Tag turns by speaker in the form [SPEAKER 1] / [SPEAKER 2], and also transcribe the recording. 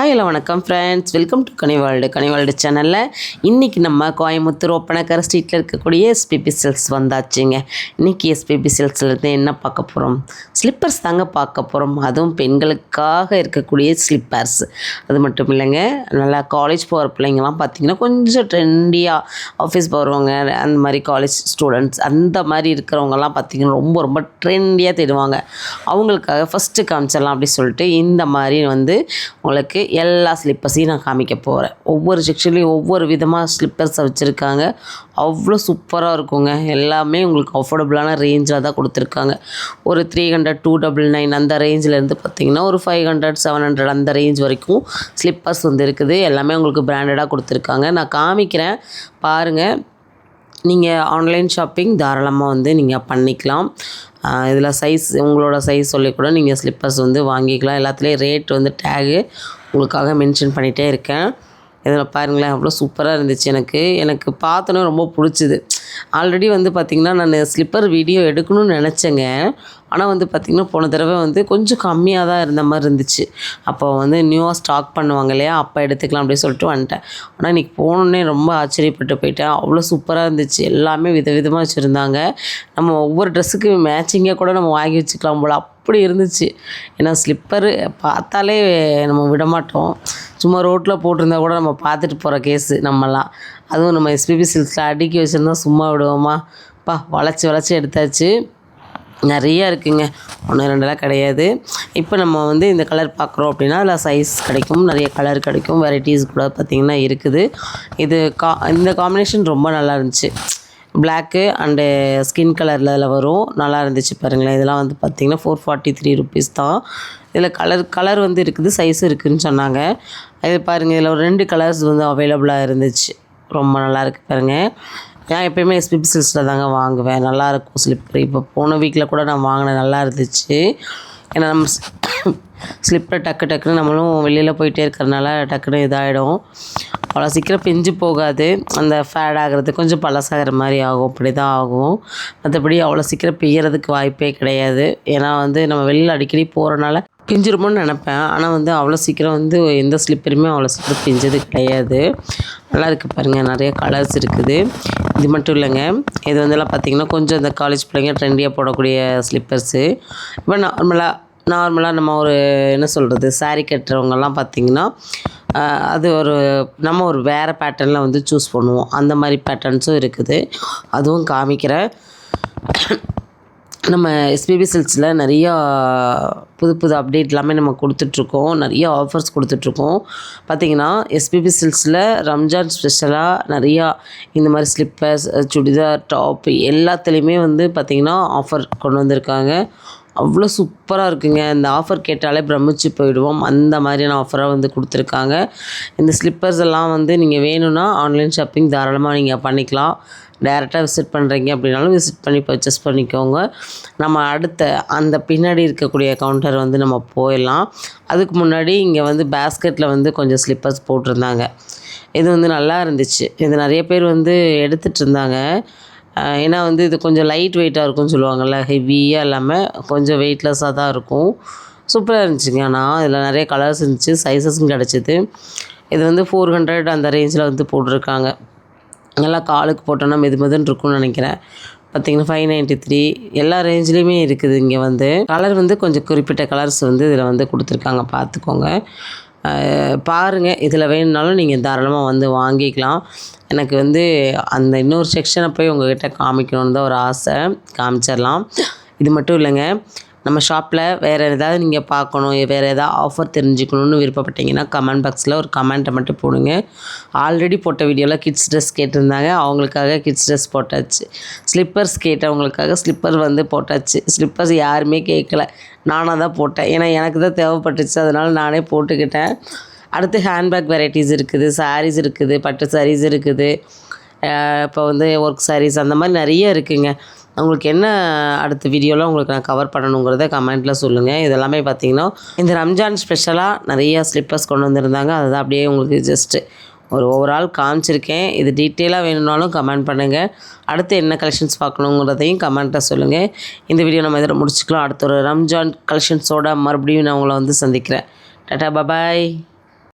[SPEAKER 1] Hi hello வணக்கம் friends welcome to கனிவால்டு கனிவால்டு சேனலில் இன்றைக்கி நம்ம கோயம்புத்தூர் ஒப்பனக்கர் ஸ்ட்ரீட்டில் இருக்கக்கூடிய எஸ்பிபி செல்ஸ் வந்தாச்சுங்க. இன்றைக்கி எஸ்பிபி செல்ஸ்லேருந்து என்ன பார்க்க போகிறோம் ஸ்லிப்பர்ஸ் தாங்க பார்க்க போகிறோம் அதுவும் பெண்களுக்காக இருக்கக்கூடிய ஸ்லிப்பர்ஸ் அது மட்டும் இல்லைங்க நல்லா காலேஜ் போகிற பிள்ளைங்கலாம் பார்த்திங்கன்னா கொஞ்சம் ட்ரெண்டியாக ஆஃபீஸ் போகிறவங்க அந்த மாதிரி காலேஜ் ஸ்டூடெண்ட்ஸ் அந்த மாதிரி இருக்கிறவங்கலாம் பார்த்திங்கன்னா ரொம்ப ரொம்ப ட்ரெண்டியாக தேடுவாங்க. அவங்களுக்காக ஃபஸ்ட்டு காமிச்சிடலாம் அப்படி சொல்லிட்டு இந்த மாதிரி வந்து உங்களுக்கு எல்லா ஸ்லிப்பர்ஸையும் நான் காமிக்க போகிறேன் ஒவ்வொரு செக்ஷன்லேயும் ஒவ்வொரு விதமாக ஸ்லிப்பர்ஸை வச்சுருக்காங்க. அவ்வளோ சூப்பராக இருக்குங்க. எல்லாமே உங்களுக்கு அஃபோர்டபுளான ரேஞ்சில் தான் கொடுத்துருக்காங்க. ஒரு three hundred two double nine அந்த ரேஞ்சிலேருந்து பார்த்தீங்கன்னா ஒரு ஃபைவ் ஹண்ட்ரட் செவன் ஹண்ட்ரட் அந்த ரேஞ்ச் வரைக்கும் ஸ்லிப்பர்ஸ் வந்து இருக்குது. எல்லாமே உங்களுக்கு பிராண்டடாக கொடுத்துருக்காங்க. நான் காமிக்கிறேன். பாருங்கள் நீங்கள் ஆன்லைன் ஷாப்பிங் தாராளமாக வந்து நீங்கள் பண்ணிக்கலாம். இதில் சைஸ் உங்களோட சைஸ் சொல்லி கூட நீங்கள் ஸ்லிப்பர்ஸ் வந்து வாங்கிக்கலாம். எல்லாத்துலேயும் ரேட் வந்து டேகு உங்களுக்காக மென்ஷன் பண்ணிகிட்டே இருக்கேன். இதில் பாருங்களேன் அவ்வளோ சூப்பராக இருந்துச்சு எனக்கு. எனக்கு பார்த்தோன்னே ரொம்ப பிடிச்சிது. ஆல்ரெடி வந்து பார்த்திங்கன்னா நான் ஸ்லிப்பர் வீடியோ எடுக்கணும்னு நினச்சேங்க. ஆனால் வந்து பார்த்திங்கன்னா போன தடவை வந்து கொஞ்சம் கம்மியாக தான் இருந்த மாதிரி இருந்துச்சு. அப்போ வந்து நியூவாக ஸ்டாக் பண்ணுவாங்க இல்லையா? அப்போ எடுத்துக்கலாம் அப்படின்னு சொல்லிட்டு வந்துட்டேன். ஆனால் இன்றைக்கி போனோன்னே ரொம்ப ஆச்சரியப்பட்டு போயிட்டேன். அவ்வளோ சூப்பராக இருந்துச்சு. எல்லாமே விதவிதமாக வச்சுருந்தாங்க. நம்ம ஒவ்வொரு ட்ரெஸ்ஸுக்கு மேட்சிங்காக கூட நம்ம வாங்கி வச்சுக்கலாம் போல். அப்படி இருந்துச்சு. ஏன்னா ஸ்லிப்பரு பார்த்தாலே நம்ம விட மாட்டோம் சும்மா ரோட்டில் போட்டிருந்தா கூட நம்ம பார்த்துட்டு போகிற கேஸு நம்மலாம். அதுவும் நம்ம எஸ்பிபி சில்ஸில் அடுக்கி வச்சுருந்தா சும்மா விடுவோமா? பா வளைச்சி வளைச்சி எடுத்தாச்சு. நிறையா இருக்குதுங்க ஒன்று ரெண்டெல்லாம் கிடையாது. இப்போ நம்ம வந்து இந்த கலர் பார்க்குறோம் அப்படின்னா அதில் சைஸ் கிடைக்கும். நிறைய கலர் கிடைக்கும். வெரைட்டிஸ் கூட பார்த்திங்கன்னா இருக்குது. இது கா இந்த காம்பினேஷன் ரொம்ப நல்லா இருந்துச்சு. பிளாக்கு அண்டு ஸ்கின் கலரில் அதில் வரும். நல்லா இருந்துச்சு பாருங்களேன். இதெல்லாம் வந்து பார்த்திங்கன்னா ஃபோர் ஃபார்ட்டி த்ரீ ருபீஸ் தான். இதில் கலர் கலர் வந்து இருக்குது. சைஸ் இருக்குதுன்னு சொன்னாங்க. இது பாருங்கள் இதில் ஒரு ரெண்டு கலர்ஸ் வந்து அவைலபிளாக இருந்துச்சு. ரொம்ப நல்லா இருக்குது பாருங்கள் நான் எப்போயுமே எஸ்பிபி சில்ஸில் தாங்க வாங்குவேன். நல்லாயிருக்கும் ஸ்லிப்பர் இப்போ போன வீக்கில் கூட நான் வாங்கினேன் நல்லா இருந்துச்சு. ஏன்னா நம்ம ஸ்லிப்பர் டக்கு டக்குன்னு நம்மளும் வெளியில் போயிட்டே இருக்கிறனால டக்குன்னு இதாகிடும் அவ்வளோ சீக்கிரம் பிஞ்சு போகாது. அந்த ஃபேட் ஆகிறது கொஞ்சம் பழசாகிற மாதிரி ஆகும். அப்படி தான் ஆகும். மற்றபடி அவ்வளோ சீக்கிரம் பிய்யறதுக்கு வாய்ப்பே கிடையாது. ஏன்னா வந்து நம்ம வெளியில் அடிக்கடி போகிறனால பிஞ்சிருமோன்னு நினப்பேன். ஆனால் வந்து அவ்வளோ சீக்கிரம் வந்து எந்த ஸ்லிப்பருமே அவ்வளோ சீக்கிரம் பிஞ்சது கிடையாது. நல்லா இருக்குது பாருங்கள் நிறைய கலர்ஸ் இருக்குது. இது மட்டும் இல்லைங்க. இது வந்துலாம் பார்த்திங்கன்னா கொஞ்சம் இந்த காலேஜ் பிள்ளைங்க ட்ரெண்டியாக போடக்கூடிய ஸ்லிப்பர்ஸு இப்போ நார்மலாக நார்மலாக நம்ம ஒரு என்ன சொல்கிறது சாரீ கட்டுறவங்கெல்லாம் பார்த்திங்கன்னா அது ஒரு நம்ம ஒரு வேறு பேட்டர்னில் வந்து சூஸ் பண்ணுவோம். அந்த மாதிரி பேட்டர்ன்ஸும் இருக்குது. அதுவும் காமிக்கிறேன். நம்ம எஸ்பிபி சில்க்ஸில் நிறையா புது புது அப்டேட் எல்லாமே நம்ம கொடுத்துட்ருக்கோம். நிறைய ஆஃபர்ஸ் கொடுத்துட்ருக்கோம். பார்த்திங்கன்னா எஸ்பிபி சில்க்ஸில் ரம்ஜான் ஸ்பெஷலாக நிறையா இந்த மாதிரி ஸ்லிப்பர்ஸ் சுடிதார் டாப் எல்லாத்துலேயுமே வந்து பார்த்திங்கன்னா ஆஃபர் கொண்டு வந்திருக்காங்க. அவ்வளோ சூப்பராக இருக்குங்க. இந்த ஆஃபர் கேட்டாலே பிரமிச்சு போயிடுவோம். அந்த மாதிரியான ஆஃபராக வந்து கொடுத்துருக்காங்க. இந்த ஸ்லிப்பர்ஸ் எல்லாம் வந்து நீங்கள் வேணும்னா ஆன்லைன் ஷாப்பிங் தாராளமாக நீங்கள் பண்ணிக்கலாம். டேரெக்டாக விசிட் பண்ணுறீங்க அப்படின்னாலும் விசிட் பண்ணி பர்ச்சேஸ் பண்ணிக்கோங்க. நம்ம அடுத்த அந்த பின்னாடி இருக்கக்கூடிய கவுண்டர் வந்து நம்ம போயிடலாம். அதுக்கு முன்னாடி இங்கே வந்து பேஸ்கெட்டில் வந்து கொஞ்சம் ஸ்லிப்பர்ஸ் போட்டிருந்தாங்க. இது வந்து நல்லா இருந்துச்சு. இது நிறைய பேர் வந்து எடுத்துகிட்டு இருந்தாங்க. ஏன்னா வந்து இது கொஞ்சம் லைட் வெயிட்டாக இருக்கும்னு சொல்லுவாங்கள்ல ஹெவியாக இல்லாமல் கொஞ்சம் வெயிட்லெஸ்ஸாக தான் இருக்கும். சூப்பராக இருந்துச்சுங்க. ஆனால் இதில் நிறைய கலர்ஸ் இருந்துச்சு சைஸஸும் கிடச்சிது. இது வந்து ஃபோர் ஹண்ட்ரட் அந்த ரேஞ்சில் வந்து போட்டிருக்காங்க. நல்லா காலுக்கு போட்டோன்னா மெது மெதுன்னு இருக்கும்னு நினைக்கிறேன். பார்த்திங்கன்னா ஃபைவ் நைன்ட்டி த்ரீ எல்லா ரேஞ்ச்லேயுமே இருக்குது இங்கே வந்து. கலர் வந்து கொஞ்சம் குறிப்பிட்ட கலர்ஸ் வந்து இதில் வந்து கொடுத்துருக்காங்க பார்த்துக்கோங்க பாருங்கள் இதில் வேணுனாலும் நீங்கள் தாராளமாக வந்து வாங்கிக்கலாம். எனக்கு வந்து அந்த இன்னொரு செக்ஷனை போய் உங்கள்கிட்ட காமிக்கணுன்னு தான் ஒரு ஆசை. காமிச்சிடலாம். இது மட்டும் இல்லைங்க. நம்ம ஷாப்பில் வேறு ஏதாவது நீங்கள் பார்க்கணும் வேறு ஏதாவது ஆஃபர் தெரிஞ்சுக்கணுன்னு விருப்பப்பட்டீங்கன்னா கமெண்ட் பாக்ஸில் ஒரு கமெண்ட்டை மட்டும் போடுங்க. ஆல்ரெடி போட்ட வீடியோவில் கிட்ஸ் ட்ரெஸ் கேட்டிருந்தாங்க. அவங்களுக்காக கிட்ஸ் ட்ரெஸ் போட்டாச்சு. ஸ்லிப்பர்ஸ் கேட்டவங்களுக்காக ஸ்லிப்பர் வந்து போட்டாச்சு. ஸ்லிப்பர்ஸ் யாருமே கேட்கல நானாக தான் போட்டேன். ஏன்னா எனக்கு தான் தேவைப்பட்டுச்சு. அதனால் நானே போட்டுக்கிட்டேன். அடுத்து ஹேண்ட்பேக் வெரைட்டிஸ் இருக்குது. சாரீஸ் இருக்குது. பட்டு சாரீஸ் இருக்குது. இப்போ வந்து ஒர்க் சாரீஸ் அந்த மாதிரி நிறைய இருக்குங்க. உங்களுக்கு என்ன அடுத்த வீடியோவில் உங்களுக்கு நான் கவர் பண்ணணுங்கிறத கமெண்ட்டில் சொல்லுங்கள் இதெல்லாமே பார்த்தீங்கன்னா இந்த ரம்ஜான் ஸ்பெஷலாக நிறையா ஸ்லிப்பர்ஸ் கொண்டு வந்திருந்தாங்க. அதுதான் அப்படியே உங்களுக்கு ஜஸ்ட்டு ஒரு ஓவரால் காமிச்சிருக்கேன். இது டீட்டெயிலாக வேணும்னாலும் கமெண்ட் பண்ணுங்கள் அடுத்து என்ன கலெக்ஷன்ஸ் பார்க்கணுங்கிறதையும் கமெண்ட்டில் சொல்லுங்கள் இந்த வீடியோ நம்ம இதில் முடிச்சுக்கலாம். அடுத்த ஒரு ரம்ஜான் கலெக்ஷன்ஸோட மறுபடியும் நான் உங்களை வந்து சந்திக்கிறேன். Tata bye bye